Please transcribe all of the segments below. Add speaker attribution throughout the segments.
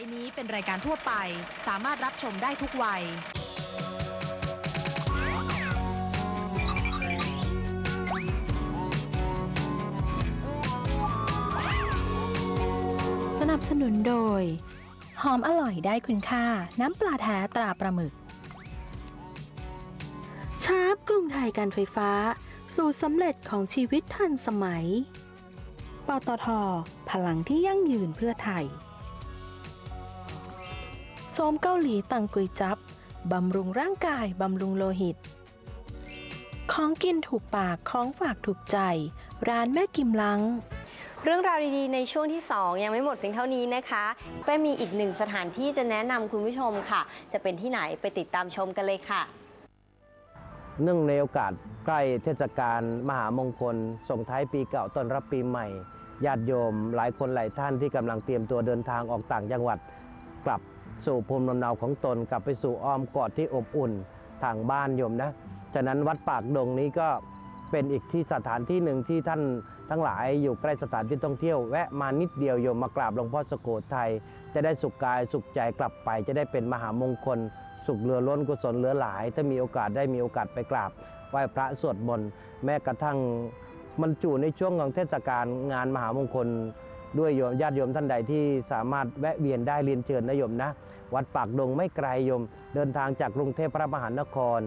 Speaker 1: ไปนี้เป็นรายการทั่วไป สามารถรับชมได้ทุกวัย
Speaker 2: สนับสนุนโดย หอมอร่อยได้คุณค่า น้ำปลาแท้ตราปลาหมึก ชาร์ปกรุงไทยการไฟฟ้า สูตรสำเร็จของชีวิตทันสมัย ปตท พลังที่ยั่งยืนเพื่อไทยโสมเกาหลีตังกุยจับบำรุงร่างกาย บำรุงโลหิต ของกินถูกปากของฝากถูกใจ ร้านแม่กิมลัง
Speaker 3: เรื่องราวดีๆ ในช่วงที่ 2 ยังไม่หมดเพียงเท่านี้นะคะเป้มีอีกหนึ่งสถานที่จะแนะนำคุณผู้ชมค่ะ จะเป็นที่ไหนไปติดตามชมกันเลยค่ะ
Speaker 4: เนื่องในโอกาสใกล้เทศกาลมหามงคล ส่งท้ายปีเก่าต้อนรับปีใหม่ญาติโยม หลายคนหลายท่านที่กำลังเตรียมตัวเดินทางออกต่างจังหวัดกลับ สู่ภูมิลำเนาของตนกลับไปสู่อ้อมกอดที่อบอุ่นทางบ้านโยมนะฉะนั้นวัดปากดงนี้ก็เป็นอีกที่สถานที่หนึ่งที่ท่านทั้งหลายอยู่ใกล้สถานที่ท่องเที่ยว แวะมานิดเดียวโยมมากราบหลวงพ่อสโกทัยจะได้สุขกายสุขใจกลับไป จะได้เป็นมหามงคล สุขเหลือล้นกุศลเหลือหลาย ถ้ามีโอกาสได้มีโอกาสไปกราบไหว้พระสวดมนต์แม้กระทั่งมันจู่ในช่วงของเทศกาลงานมหามงคล ด้วยโยมญาติโยมท่านใดที่สามารถแวะเวียนได้เรียนเชิญนะโยมนะ วัดปากดงไม่ไกลโยม เดินทางจากกรุงเทพพระมหานคร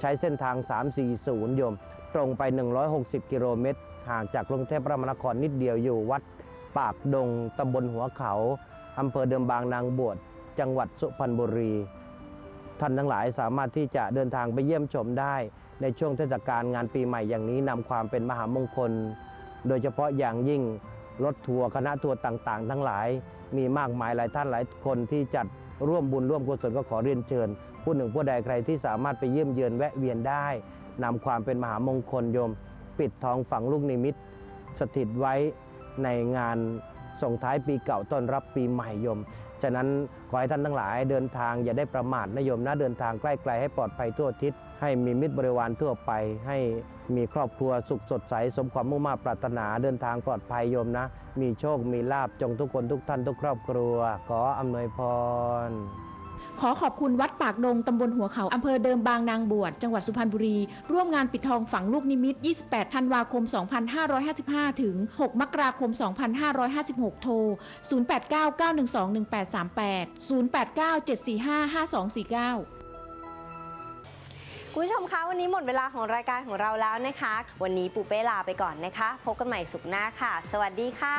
Speaker 4: ใช้เส้นทาง 340 โยม ตรงไป 160 กิโลเมตรห่างจากกรุงเทพพระมหานครนิดเดียวอยู่วัดปากดงตำบลหัวเขาอำเภอเดิมบางนางบวชจังหวัดสุพรรณบุรี ท่านทั้งหลายสามารถที่จะเดินทางไปเยี่ยมชมได้ ในช่วงเทศกาลงานปีใหม่อย่างนี้นำความเป็นมหามงคล โดยเฉพาะอย่างยิ่ง รถทัวร์คณะทัวร์ต่างๆทั้งหลาย มีมากมายหลายท่านหลายคนที่จัดร่วมบุญร่วมกุศลก็ขอเรียนเชิญ ผู้หนึ่งผู้ใดใครที่สามารถไปเยี่ยมเยือนแวะเวียนได้นำความเป็นมหามงคลโยม ปิดทองฝังลูกนิมิต สถิตไว้ในงาน ส่งท้ายปีเก่าต้อนรับปีใหม่โยม ฉะนั้นขอให้ท่านทั้งหลายเดินทางอย่าได้ประมาทนะโยมนะเดินทางใกล้ไกลให้ปลอดภัยทั่วทิศให้มีมิตรบริวารทั่วไป ให้มีครอบครัวสุขสดใสสมความมุ่งมา่ปรารถนาเดินทางปลอดภัยโยมนะ มีโชคมีลาบจงทุกคนทุกท่านทุกครอบครัว ขออำนวยพร
Speaker 5: ขอขอบคุณวัดปากดงตำบลหัวเขาอำเภอเดิมบางนางบวชจังหวัดสุพรรณบุรี ร่วมงานปิดทองฝังลูกนิมิต 28 ธันวาคม 2555 ถึง 6 มกราคม 2556 โทร 0899121838 0897455249
Speaker 3: คุณผู้ชมคะวันนี้หมดเวลาของรายการของเราแล้วนะคะ วันนี้ปูเป้ลาไปก่อนนะคะ พบกันใหม่สุขหน้าค่ะ สวัสดีค่ะ